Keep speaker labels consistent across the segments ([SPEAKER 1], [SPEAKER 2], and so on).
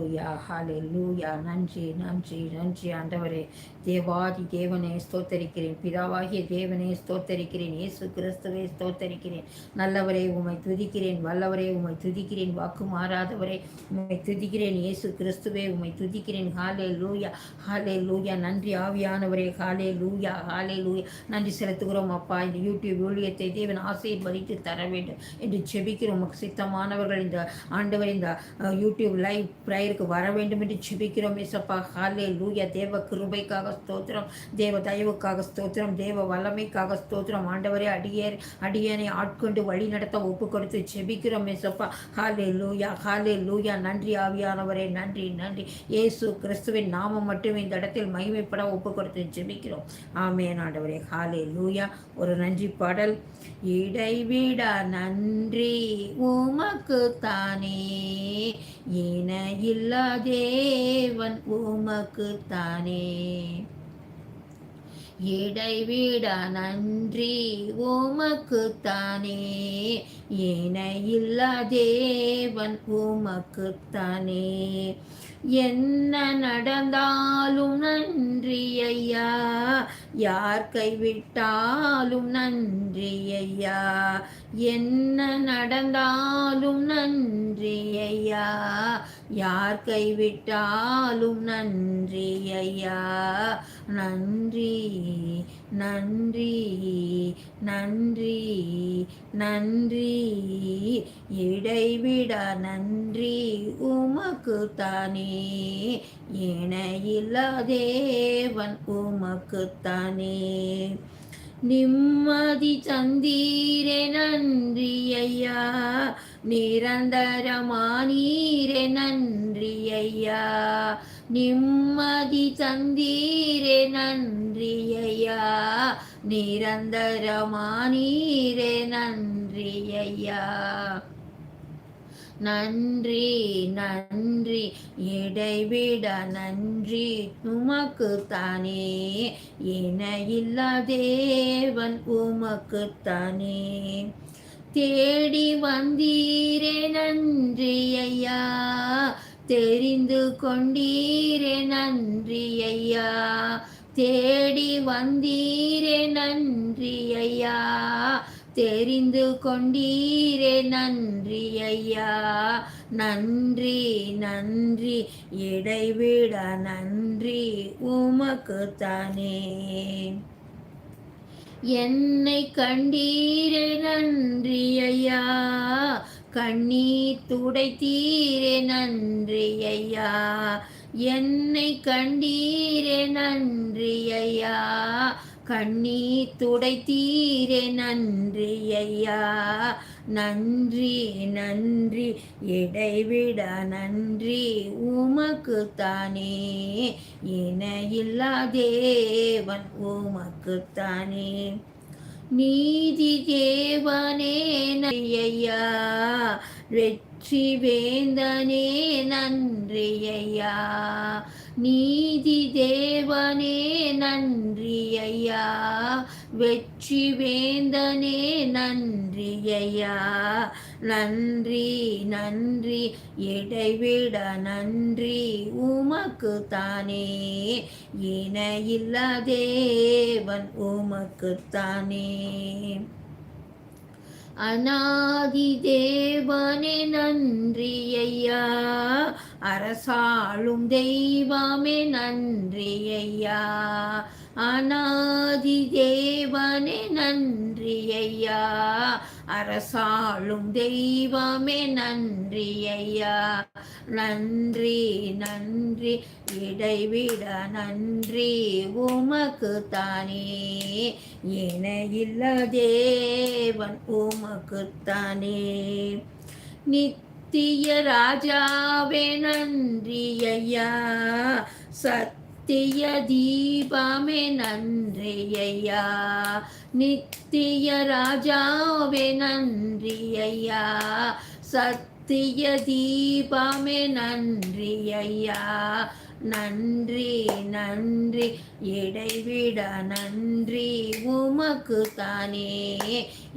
[SPEAKER 1] லூயா ஹாலே லூயா நன்றி நன்றி நன்றி ஆண்டவரே. தேவாதி தேவனே ஸ்தோத்தரிக்கிறேன். பிதாவாகிய தேவனே ஸ்தோத்தரிக்கிறேன். இயேசு கிறிஸ்துவே ஸ்தோத்தரிக்கிறேன். நல்லவரே உமை துதிக்கிறேன். வல்லவரே உமை துதிக்கிறேன். வாக்கு மாறாதவரே உமை துதிக்கிறேன். இயேசு கிறிஸ்துவே உமை துதிக்கிறேன். ஹாலே லூயா ஹாலே லூயா நன்றி ஆவியானவரே ஹாலே லூயா ஹாலே லூயா நன்றி செலுத்துகிறோம் அப்பா. இந்த யூடியூப் ஊழியத்தை தேவன் ஆசையை பறித்து தர வேண்டும் என்று செபிக்கிறோம் சித்தமானவர்கள் இந்த ஆண்டவர் இந்த யூடியூப் லைவ் பேருக்கு வர வேண்டும் என்று ஜிபிக்கிறோம் இசப்பா ஹாலே லூயா தேவ கிருபைக்காக ஸ்தோத்திரம். தேவ தயவுக்காக ஸ்தோத்திரம். தேவ வல்லமைக்காக ஸ்தோத்திரம். ஆண்டவரே அடியேர் அடியனை ஆட்கொண்டு வழி நடத்த ஒப்பு கொடுத்து ஜெபிக்கிறோம் ஏசப்பா. ஹாலே லூயா ஹாலே லூயா நன்றி ஆவியானவரே. நன்றி நன்றி. இயேசு கிறிஸ்துவின் நாமம் மட்டும் இந்த இடத்தில் மகிமைப்பட ஒப்பு கொடுத்து ஜெபிக்கிறோம். ஆமேன் ஆண்டவரே. ஹாலே லூயா ஒரு நன்றி பாடல். இடைவிட நன்றி உமக்கு தானே. இணையில் எல்லா தேவன் உமக்கு தானே இடைவிட நன்றி உமக்கு தானே இணையில்லா தேவன் உமக்கு தானே என்ன நடந்தாலும் நன்றி ஐயா. யார் கைவிட்டாலும் நன்றி ஐயா. என்ன நடந்தாலும் நன்றி ஐயா. யார் கைவிட்டாலும் நன்றி ஐயா. நன்றி. நன்றி நன்றி நன்றி. இடைவிடா நன்றி உமக்கு தானே இணையில்லா தேவன் உமக்கு தானே நிம்மதி சந்தீரே நன்றி ஐயா. நிரந்தரமானீரே நன்றி ஐயா. நிம்மதி தந்தீரே நன்றியையா ஐயா நிரந்தரமானீரே நன்றியையா நன்றி நன்றி இடைவிட நன்றி உமக்கு தானே இணையில்லா தேவன் உமக்கு தானே தேடி வந்தீரே நன்றி ஐயா தெரிந்து கொண்டீரே நன்றி ஐயா. தேடி வந்தீரே நன்றி ஐயா. தெரிந்து கொண்டீரே நன்றி ஐயா. நன்றி நன்றி இடைவிட நன்றி உமக்கு தானே. என்னை கண்டீரே நன்றி ஐயா. கண்ணீர் துடைத்தீரே நன்றி ஐயா. என்னை கண்டீரே நன்றி ஐயா. கண்ணீர் துடைத்தீரே நன்றி ஐயா. நன்றி நன்றி இடைவிட நன்றி உமக்கு தானே. இணையில்லா தேவன் உமக்கு தானே. நீதி தேவனே ஐயா வெற்றி வேந்தனே நன்றியையா? நீதி தேவனே நன்றி ஐயா. வெற்றி வேந்தனே நன்றி ஐயா. நன்றி நன்றி. இடைவிட நன்றி உமக்கு தானே இணையில்லா தேவன் உமக்கு தானே அநாதி தேவனே நன்றி ஐயா அரசாளும் தெய்வமே நன்றி ஐயா அநாதி தேவனே நன்றி ஐயா அரசாளும் தெய்வமே நன்றி ஐயா. நன்றி நன்றி. இடைவிட நன்றி உமக்கு தானே. இணையில்ல தேவன் உமக்கு தானே. நித்திய ராஜாவே நன்றி ஐயா. சத் நித்திய தீபமே நன்றியையா நித்திய ராஜாவே நன்றியையா சத்திய தீபமே நன்றியையா நன்றி நன்றி இடைவிட நன்றி உமக்கு தானே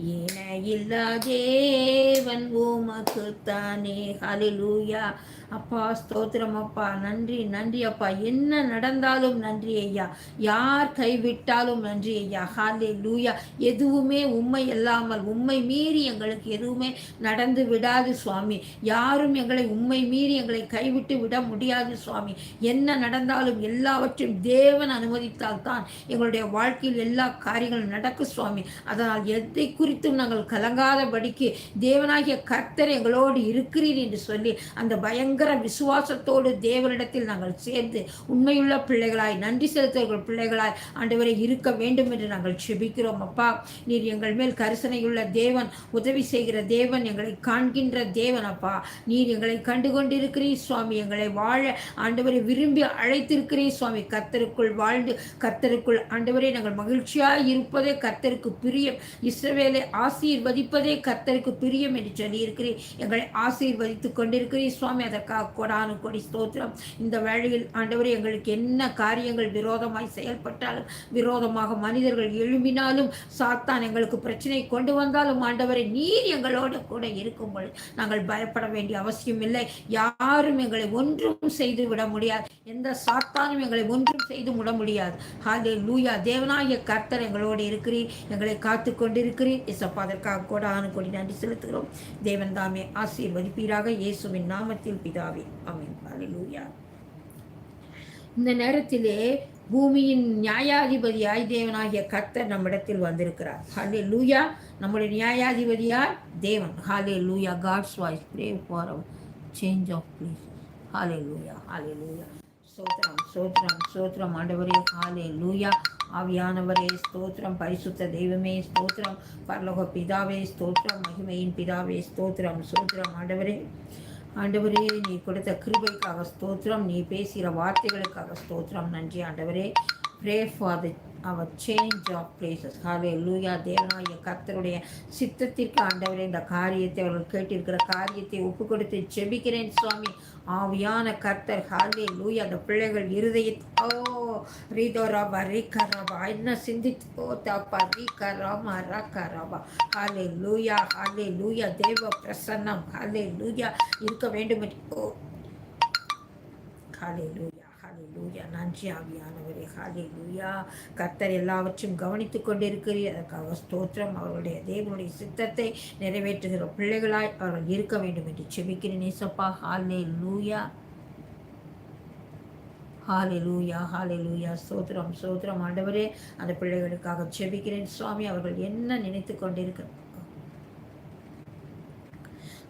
[SPEAKER 1] இணையில்லா தேவன் உமக்கு தானே ஹலிலூயா அப்பா ஸ்தோத்திரம் அப்பா நன்றி நன்றி அப்பா. என்ன நடந்தாலும் நன்றி ஐயா. யார் கைவிட்டாலும் நன்றி ஐயா. ஹாலே லூயா எதுவுமே உண்மை இல்லாமல் உண்மை மீறி எங்களுக்கு எதுவுமே நடந்து விடாது சுவாமி. யாரும் எங்களை உண்மை மீறி எங்களை கைவிட்டு விட முடியாது சுவாமி. என்ன நடந்தாலும் எல்லாவற்றையும் தேவன் அனுமதித்தால் தான் எங்களுடைய வாழ்க்கையில் எல்லா காரியங்களும் நடக்கும் சுவாமி. அதனால் எதை குறித்தும் நாங்கள் கலங்காதபடிக்கு தேவனாகிய கர்த்தர் எங்களோடு இருக்கிறீர் என்று சொல்லி அந்த பயங்கர விசுவாசத்தோடு தேவனிடத்தில் நாங்கள் சேர்ந்து உண்மையுள்ள பிள்ளைகளாய் நன்றி செலுத்தவர்கள் பிள்ளைகளாய் ஆண்டவரை இருக்க வேண்டும் என்று நாங்கள் செபிக்கிறோம். அப்பா நீர் எங்கள் மேல் கரிசனையுள்ள தேவன் உதவி செய்கிற தேவன் எங்களை காண்கின்ற தேவன் அப்பா. நீர் எங்களை கண்டு கொண்டிருக்கிறீர் சுவாமி எங்களை வாழ ஆண்டவரை விரும்பி அழைத்திருக்கிறீர் சுவாமி. கத்தருக்குள் வாழ்ந்து கர்த்தருக்குள் ஆண்டவரை நாங்கள் மகிழ்ச்சியாய் இருப்பதே கர்த்தருக்கு பிரியம். இஸ்ரவேலை ஆசீர்வதிப்பதே கர்த்தருக்கு பிரியம் என்று சொல்லியிருக்கிறேன் எங்களை ஆசீர்வதித்துக் கொண்டிருக்கிறீர் சுவாமி கா கொடானு கொடி ஸ்தோத்திரம். இந்த வேளையில் ஆண்டவர் எங்களுக்கு என்ன காரியங்கள் விரோதமாய் செயல்பட்டாலும் விரோதமாக மனிதர்கள் எழும்பினாலும் சாத்தான் எங்களுக்கு பிரச்சனை கொண்டு வந்தாலும் ஆண்டவரை நீர் எங்களோடு கூட இருக்கும் பொழுது நாங்கள் பயப்பட வேண்டிய அவசியம் இல்லை. யாரும் எங்களை ஒன்றும் செய்து விட முடியாது. எந்த சாத்தானும் எங்களை ஒன்றும் செய்து விட முடியாது. ஹாலே லூயா தேவனாகிய கர்த்தர் எங்களோடு இருக்கிறீர். எங்களை காத்து கொண்டிருக்கிறீர். இசப்பா அதற்காக கொடானு கொடி நன்றி செலுத்துகிறோம். தேவன் தாமே ஆசீர்வதிப்பீராக. இயேசுவின் நாமத்தில் பிதாவே ஆமென். ஹalleluya. இந்த நேரத்திலே பூமியின் நியாயாதிபதியாய் தேவனாகிய கர்த்தர் நம்மிடத்தில் வந்திருக்கிறார். ஹாலே லூயா நம்முடைய நியாயாதிபதியார் தேவன். Hallelujah God's voice pray for change of place hallelujah hallelujah லூயா சோத்ரம் சோத்ரம் சோத்ரம் ஆண்டவரே. ஹாலே லூயா ஆவியானவரே ஸ்தோத்திரம். பரிசுத்த தெய்வமே ஸ்தோத்திரம். பரலோக பிதாவே ஸ்தோத்திரம். மகிமையின் பிதாவே ஸ்தோத்திரம் சோத்ரம் ஆண்டவரே. ஆண்டவரே நீ கொடுத்த கிருபைக்காக ஸ்தோத்திரம் நீ பேசுகிற வார்த்தைகளுக்காக ஸ்தோத்திரம். நன்றி ஆண்டவரே. Pray for the our change of places hallelujah தேவனாய கர்த்தருடைய சித்தத்திற்கு ஆண்டவரே இந்த காரியத்தை அவர்கள் கேட்டிருக்கிற காரியத்தை ஒப்பு கொடுத்து செபிக்கிறேன் சுவாமி. ஆவியான கர்த்தர் ஹாலே லூயா அந்த பிள்ளைகள் இருதய ஓ ரீதோ ராபா ரீ ராபா என்ன சிந்தித்து ஓ தாப்பா ரீ கராமா ரா ராபா ஹாலே லூயா ஹாலே லூயா தேவ பிரசன்னம் ஹாலே லூயா இருக்க வேண்டும் ஓ ஹாலே லூயா லூயா நன்றி ஆவியானவரே. ஹாலே லூயா கர்த்தர் எல்லாவற்றையும் கவனித்துக் கொண்டிருக்கிறீர். அதற்காக ஸ்தோத்திரம். அவர்களுடைய தேவனுடைய சித்தத்தை நிறைவேற்றுகிற பிள்ளைகளாய் அவர்கள் இருக்க வேண்டும் என்று செபிக்கிறேன் நேசப்பா ஹாலே லூயா ஹாலே லூயா ஹாலே லூயா சோத்திரம் சோத்திரம் ஆண்டவரே அந்த பிள்ளைகளுக்காக செபிக்கிறேன். சுவாமி அவர்கள் என்ன நினைத்து கொண்டிருக்கிறார்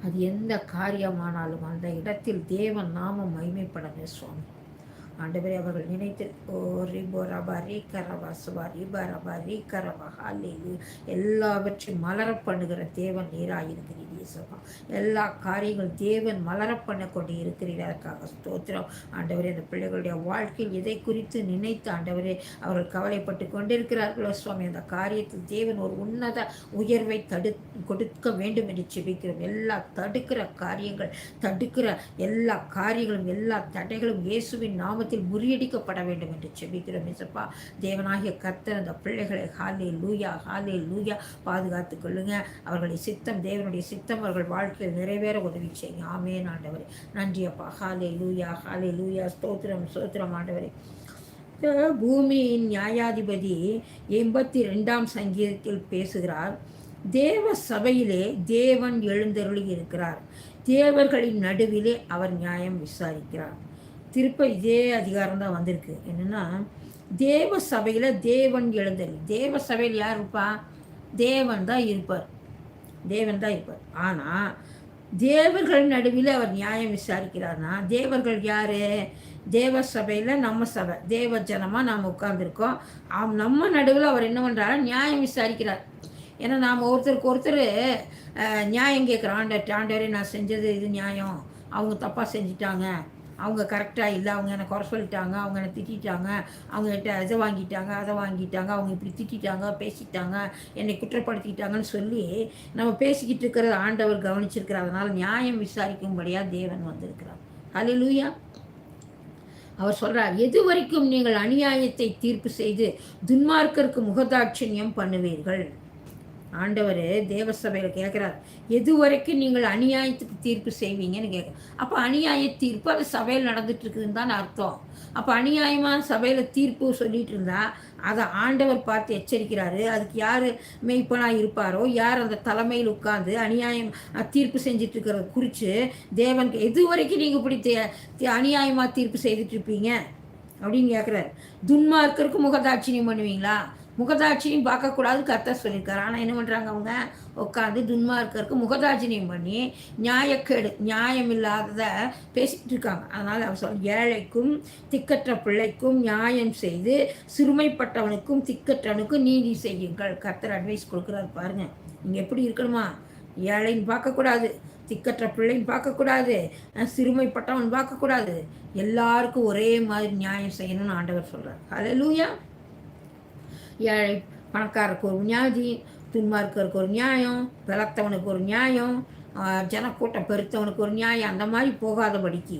[SPEAKER 1] அது எந்த காரியமானாலும் அந்த இடத்தில் தேவன் நாமம் மகிமைப்படவே சுவாமி. ஆண்டவரே அவர்கள் நினைத்து ஓ ரிபோ ரபா ரீ கரவா சுவா ரிபா ரபா ரீ கரவா எல்லாவற்றையும் மலர பண்ணுகிற தேவன் நீராயிருக்கிறீர். இயேசுப்பா எல்லா காரியங்கள் தேவன் மலர பண்ண கொண்டு இருக்கிறீர். அதற்காக ஸ்தோத்திரம். ஆண்டவரே அந்த பிள்ளைகளுடைய வாழ்க்கையில் எதை குறித்து நினைத்து ஆண்டவரே அவர்கள் கவலைப்பட்டு கொண்டிருக்கிறார்களோ சுவாமி அந்த காரியத்தில் தேவன் ஒரு உன்னத உயர்வை தடு கொடுக்க வேண்டும் என்று செபிக்கிறோம் எல்லா தடுக்கிற காரியங்கள் தடுக்கிற எல்லா காரியங்களும் எல்லா தடைகளும் இயேசுவின் நாமத்தில் முறியடிக்கப்பட வேண்டும் என்று செபிக்கிறோம் இசப்பா தேவனாகிய கர்த்தர் அந்த பிள்ளைகளை ஹாலே லூயா ஹாலே லூயா பாதுகாத்து கொள்ளுங்க. அவர்களுடைய சித்தம் தேவனுடைய சித்தம் அவர்கள் வாழ்க்கையில் நிறைவேற உதவி செய்யுங்க ஆமேன் ஆண்டவரே. நன்றி அப்பா. ஹாலே லூயா ஹாலே லூயா ஸ்தோத்திரம் ஸ்தோத்திரம் ஆண்டவரே. பூமியின் நியாயாதிபதி எண்பத்தி ரெண்டாம் சங்கீதத்தில் பேசுகிறார். தேவ சபையிலே தேவன் எழுந்தருளி இருக்கிறார். தேவர்களின் நடுவிலே அவர் நியாயம் விசாரிக்கிறார். திருப்ப இதே அதிகாரம் தான் வந்திருக்கு. என்னென்னா தேவ சபையில் தேவன் எழுந்தருளி. தேவ சபையில் யார் இருப்பா? தேவன் தான் இருப்பார். தேவன் தான் இருப்பார். ஆனால் தேவர்கள் நடுவில் அவர் நியாயம் விசாரிக்கிறார்னா தேவர்கள் யார்? தேவ சபையில் நம்ம சபை தேவ ஜனமாக நாம் உட்கார்ந்துருக்கோம். அவ் நம்ம நடுவில் அவர் என்ன பண்ணுறாரு நியாயம் விசாரிக்கிறார். ஏன்னா நாம் ஒருத்தருக்கு ஒருத்தர் நியாயம் கேட்குறோம் ஆண்டர் ஆண்டரே நான் செஞ்சது இது நியாயம். அவங்க தப்பாக செஞ்சிட்டாங்க. அவங்க கரெக்டாக இல்லை அவங்க என்னை குறை சொல்லிட்டாங்க அவங்க என்னை திட்டாங்க அவங்க கிட்ட அதை வாங்கிட்டாங்க அதை வாங்கிட்டாங்க அவங்க இப்படி திட்டாங்க பேசிட்டாங்க என்னை குற்றப்படுத்திட்டாங்கன்னு சொல்லி நம்ம பேசிக்கிட்டு இருக்கிறத ஆண்டவர் கவனிச்சிருக்கிறார். அதனால் நியாயம் விசாரிக்கும்படியாக தேவன் வந்திருக்கிறார். ஹலே லூயா அவர் சொல்கிறார் எது வரைக்கும் நீங்கள் அநியாயத்தை தீர்ப்பு செய்து துன்மார்க்கருக்கு முகதாட்சண்யம் பண்ணுவீர்கள்? ஆண்டவர் தேவ சபையில் கேட்குறார் எது வரைக்கும் நீங்கள் அநியாயத்துக்கு தீர்ப்பு செய்வீங்கன்னு கேட்க அப்போ அநியாய தீர்ப்பு அது சபையில் நடந்துட்டுருக்குதுன்னு தான் அர்த்தம். அப்போ அநியாயமான சபையில் தீர்ப்பு சொல்லிட்டு இருந்தால் அதை ஆண்டவர் பார்த்து எச்சரிக்கிறாரு. அதுக்கு யார் மெய்ப்பனாக இருப்பாரோ யார் அந்த தலைமையில் உட்காந்து அநியாயம் தீர்ப்பு செஞ்சுட்டு இருக்கிறத குறித்து தேவன் எது வரைக்கும் நீங்கள் இப்படி அநியாயமாக தீர்ப்பு செய்துட்டு இருப்பீங்க அப்படின்னு கேட்குறாரு துன்மார்க்கருக்கு முகதாட்சியம் பண்ணுவீங்களா? முகதாட்சியும் பார்க்கக்கூடாது கர்த்தர் சொல்லியிருக்காரு. ஆனால் என்ன பண்ணுறாங்க அவங்க? உட்காந்து துன்மார்க்கருக்கு முகதாட்சினியம் பண்ணி நியாயக்கேடு நியாயம் இல்லாததை பேசிகிட்டு இருக்காங்க. அதனால் அவர் சொல் ஏழைக்கும் திக்கற்ற பிள்ளைக்கும் நியாயம் செய்து சிறுமைப்பட்டவனுக்கும் திக்கற்றவனுக்கும் நீதி செய்யுங்கள். கர்த்தர் அட்வைஸ் கொடுக்குறாரு பாருங்க. நீங்கள் எப்படி இருக்கணுமா? ஏழைன்னு பார்க்கக்கூடாது திக்கற்ற பிள்ளைன்னு பார்க்கக்கூடாது சிறுமைப்பட்டவன் பார்க்கக்கூடாது. எல்லாருக்கும் ஒரே மாதிரி நியாயம் செய்யணும்னு ஆண்டவர் சொல்கிறார் அது லூயா ஏழை பணக்காரருக்கு ஒரு நியாதி துன்மார்க்கருக்கு ஒரு நியாயம் பலத்தவனுக்கு ஒரு நியாயம் ஜனக்கூட்டம் பெருத்தவனுக்கு ஒரு நியாயம் அந்த மாதிரி போகாதபடிக்கு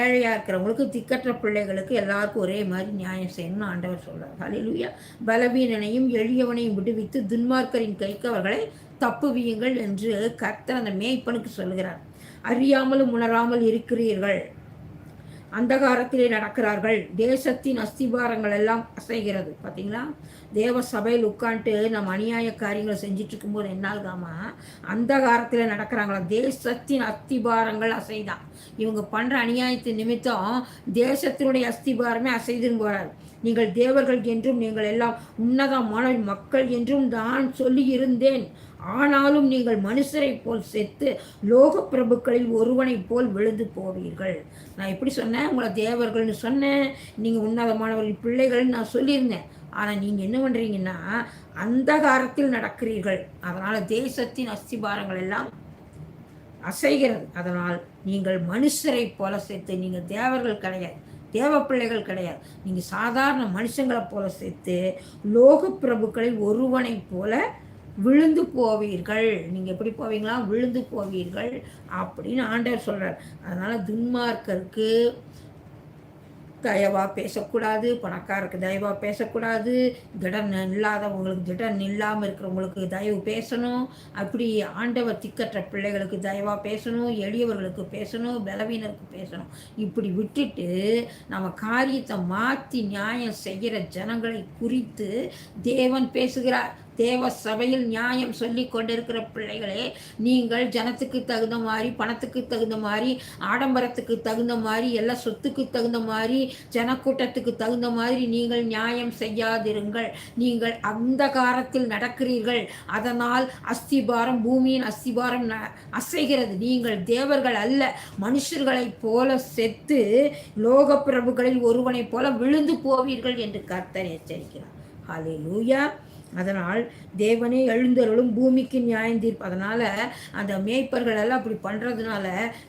[SPEAKER 1] ஏழையாக இருக்கிறவங்களுக்கு திக்கற்ற பிள்ளைகளுக்கு எல்லாருக்கும் ஒரே மாதிரி நியாயம் செய்யணும்னு ஆண்டவர் சொல்கிறார் ஹலிலுயா பலவீனனையும் எளியவனையும் விடுவித்து துன்மார்க்கரின் கைக்கு அவர்களை தப்புவியுங்கள் என்று கர்த்தர் அந்த மேய்ப்பனுக்கு சொல்கிறார் அறியாமலும் உணராமல் இருக்கிறீர்கள். அந்தகாரத்திலே நடக்கிறார்கள். தேசத்தின் அஸ்திபாரங்கள் எல்லாம் அசைகிறது. பார்த்தீங்களா தேவ சபையில் உட்காந்துட்டு நம்ம அநியாய காரியங்களை செஞ்சுட்டு இருக்கும்போது என்னால்காமா? அந்தகாரத்தில் நடக்கிறாங்களா? தேசத்தின் அஸ்திபாரங்கள் அசைதான் இவங்க பண்ணுற அநியாயத்தின் நிமித்தம் தேசத்தினுடைய அஸ்திபாரமே அசைதுன்னு போகிறார் நீங்கள் தேவர்கள் என்றும் நீங்கள் எல்லாம் உன்னதமான மக்கள் என்றும் நான் சொல்லி இருந்தேன் ஆனாலும் நீங்கள் மனுஷரைப் போல் செத்து லோக பிரபுக்களில் ஒருவனைப் போல் விழுந்து போவீர்கள். நான் எப்படி சொன்னேன் உங்களை தேவர்கள்னு சொன்னேன் நீங்கள் உன்னதமானவர்கள் பிள்ளைகள்னு நான் சொல்லியிருந்தேன். ஆனால் நீங்கள் என்ன பண்ணுறீங்கன்னா அந்தகாரத்தில் நடக்கிறீர்கள். அதனால் தேசத்தின் அஸ்திபாரங்கள் எல்லாம் அசைகிறது. அதனால் நீங்கள் மனுஷரை போல சேர்த்து நீங்கள் தேவர்கள் கிடையாது தேவ பிள்ளைகள் கிடையாது. நீங்கள் சாதாரண மனுஷங்களை போல சேர்த்து லோக பிரபுக்களில் ஒருவனைப் போல விழுந்து போவீர்கள். நீங்கள் எப்படி போவீங்களா? விழுந்து போவீர்கள் அப்படின்னு ஆண்டவர் சொல்கிறார் அதனால் துன்மார்க்கருக்கு தயவாக பேசக்கூடாது. பணக்காரருக்கு தயவாக பேசக்கூடாது. திடன் இல்லாதவங்களுக்கு திடன் இல்லாமல் இருக்கிறவங்களுக்கு தயவு பேசணும். அப்படி ஆண்டவர் திக்கற்ற பிள்ளைகளுக்கு தயவாக பேசணும். எளியவர்களுக்கு பேசணும். பலவீனருக்கு பேசணும். இப்படி விட்டுட்டு நம்ம காரியத்தை மாற்றி நியாயம் செய்கிற ஜனங்களை குறித்து தேவன் பேசுகிறார். தேவ சபையில் நியாயம் சொல்லி கொண்டிருக்கிற பிள்ளைகளே நீங்கள் ஜனத்துக்கு தகுந்த மாதிரி பணத்துக்கு தகுந்த மாதிரி ஆடம்பரத்துக்கு தகுந்த மாதிரி எல்லா சொத்துக்கு தகுந்த மாதிரி ஜனக்கூட்டத்துக்கு தகுந்த மாதிரி நீங்கள் நியாயம் செய்யாதிருங்கள். நீங்கள் அந்த காலத்தில் நடக்கிறீர்கள். அதனால் அஸ்திபாரம் பூமியின் அஸ்திபாரம் அசைகிறது. நீங்கள் தேவர்கள் அல்ல மனுஷர்களைப் போல செத்து லோக பிரபுகளில் ஒருவனைப் போல விழுந்து போவீர்கள் என்று கர்த்தர் எச்சரிக்கிறார். ஹலே லூயா அதனால் தேவனே எழுந்தருளும் பூமிக்கு நியாயம் தீர்ப்பு. அதனால் அந்த மேய்ப்பர்கள் எல்லாம் அப்படி பண்ணுறதுனால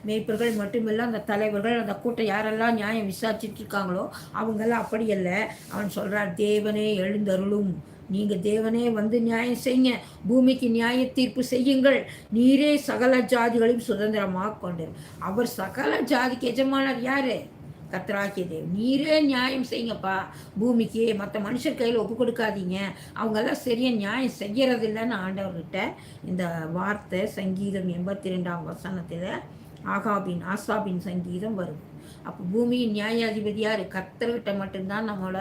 [SPEAKER 1] மேய்ப்பர்கள் மட்டுமில்லை அந்த தலைவர்கள் அந்த கூட்டம் யாரெல்லாம் நியாயம் விசாரிச்சுட்டு இருக்காங்களோ அவங்கெல்லாம் அப்படி இல்லை அவன் சொல்கிறார் தேவனே எழுந்தருளும். நீங்கள் தேவனே வந்து நியாயம் செய்யுங்க. பூமிக்கு நியாய தீர்ப்பு செய்யுங்கள். நீரே சகல ஜாதிகளையும் சுதந்திரமாக கொண்டு அவர் சகல ஜாதிக்கு எஜமானர் யாரு? கத்தராகிய தேவ் நீரே நியாயம் செய்யுங்கப்பா. பூமிக்கு மற்ற மனுஷர் கையில் ஒப்பு கொடுக்காதீங்க. அவங்கெல்லாம் சரியாக நியாயம் செய்கிறது இல்லைன்னு ஆண்டவர்கிட்ட இந்த வார்த்தை சங்கீதம் எண்பத்தி ரெண்டாம் வசனத்தில் ஆகாபின் ஆசாபின் சங்கீதம் வருது அப்போ பூமியின் நியாயாதிபதி யார்? கர்த்தர்கிட்ட மட்டும்தான் நம்மளோட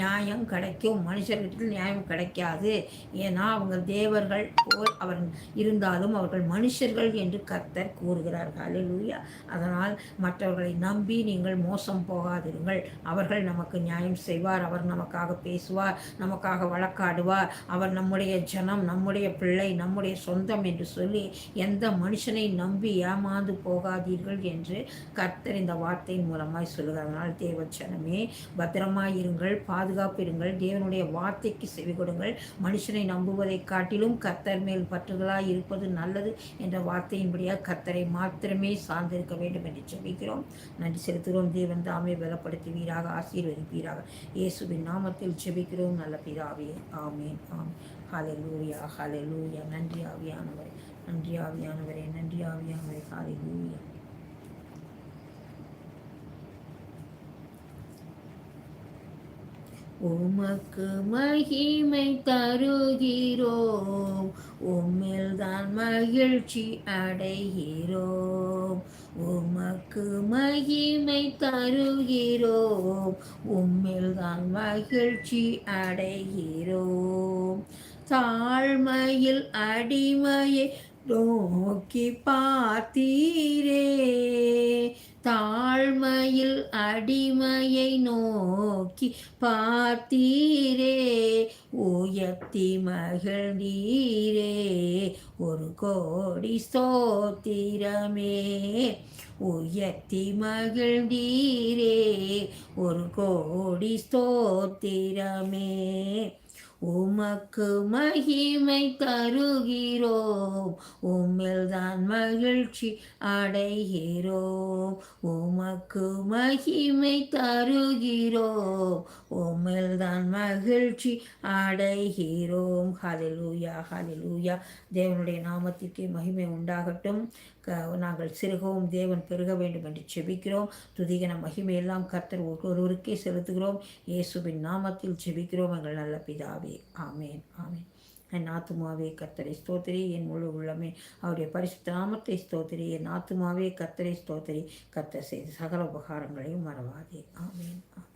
[SPEAKER 1] நியாயம் கிடைக்கும். மனுஷர்கிட்ட நியாயம் கிடைக்காது. ஏன்னா அவங்க தேவர்கள் போல் அவர் இருந்தாலும் அவர்கள் மனுஷர்கள் என்று கர்த்தர் கூறுகிறார்கள் அலையூயா அதனால் மற்றவர்களை நம்பி நீங்கள் மோசம் போகாதிருங்கள். அவர்கள் நமக்கு நியாயம் செய்வார். அவர் நமக்காக பேசுவார். நமக்காக வழக்காடுவார். அவர் நம்முடைய ஜனம் நம்முடைய பிள்ளை நம்முடைய சொந்தம் என்று சொல்லி எந்த மனுஷனை நம்பி ஏமாந்து போகாதீர்கள் என்று கர்த்தர் இந்த வார்த்தை வார்த்தையின் மூலமாய் சொல்லுகிறார் அதனால் தேவச்சனமே பத்திரமாயிருங்கள் இருங்கள் தேவனுடைய வார்த்தைக்கு செவி கொடுங்கள். மனுஷனை நம்புவதை காட்டிலும் கத்தர் மேல் பற்றுதலாய் இருப்பது நல்லது என்ற வார்த்தையின்படியாக கத்தரை மாத்திரமே சார்ந்திருக்க வேண்டும் என்று சொல்லிக்கிறோம். நன்றி செலுத்துகிறோம். தேவன் தாமே பலப்படுத்துவீராக ஆசீர்வதிப்பீராக. இயேசுவின் நாமத்தில் செபிக்கிறோம் நல்ல பிதாவே ஆமேன் ஆம் ஹாலே லூயா ஹாலே லூயா நன்றி ஆவியானவரே நன்றி ஆவியானவரே நன்றி ஆவியானவரே. ஹாலே உமக்கு மகிமை தருகிறோம். உம்மில் தான் மகிழ்ச்சி அடைகிறோம். உமக்கு மகிமை தருகிறோம். உம்மில் தான் மகிழ்ச்சி அடைகிறோம். தாழ்மையில் அடிமையை நோக்கி பார்த்தீரே. தாழ்மையில் அடிமையை நோக்கி பார்த்தீரே உயர்த்தி மகிழ்ந்தீரே ஒரு கோடி ஸ்தோத்திரமே. உயர்த்தி மகிழ்ந்தீரே ஒரு கோடி ஸ்தோத்திரமே. உமக்கு மகிமை தருகிறோம். உம்மில்தான் மகிழ்ச்சி அடைகிறோம். உமக்கு மகிமை தருகிறோம். உம்மில்தான் மகிழ்ச்சி அடைகிறோம். ஹலிலூயா ஹலிலூயா தேவனுடைய நாமத்திற்கு மகிமை உண்டாகட்டும். நாங்கள் சிறுகவும் தேவன் பெருக வேண்டும் என்று செபிக்கிறோம் துதிகன மகிமையெல்லாம் கர்த்தர் ஒருவருக்கே செலுத்துகிறோம். இயேசுவின் நாமத்தில் செபிக்கிறோம் எங்கள் நல்ல பிதாவே ஆமேன் ஆமேன். என் ஆத்துமாவே கத்தரை ஸ்தோத்திரி. என் முழு உள்ளமே அவருடைய பரிசுத்த நாமத்தை ஸ்தோத்திரி. என் ஆத்துமாவே கத்தரை ஸ்தோத்திரி. கத்த செய்து சகல உபகாரங்களையும் மறவாதே. ஆமேன் ஆமேன்.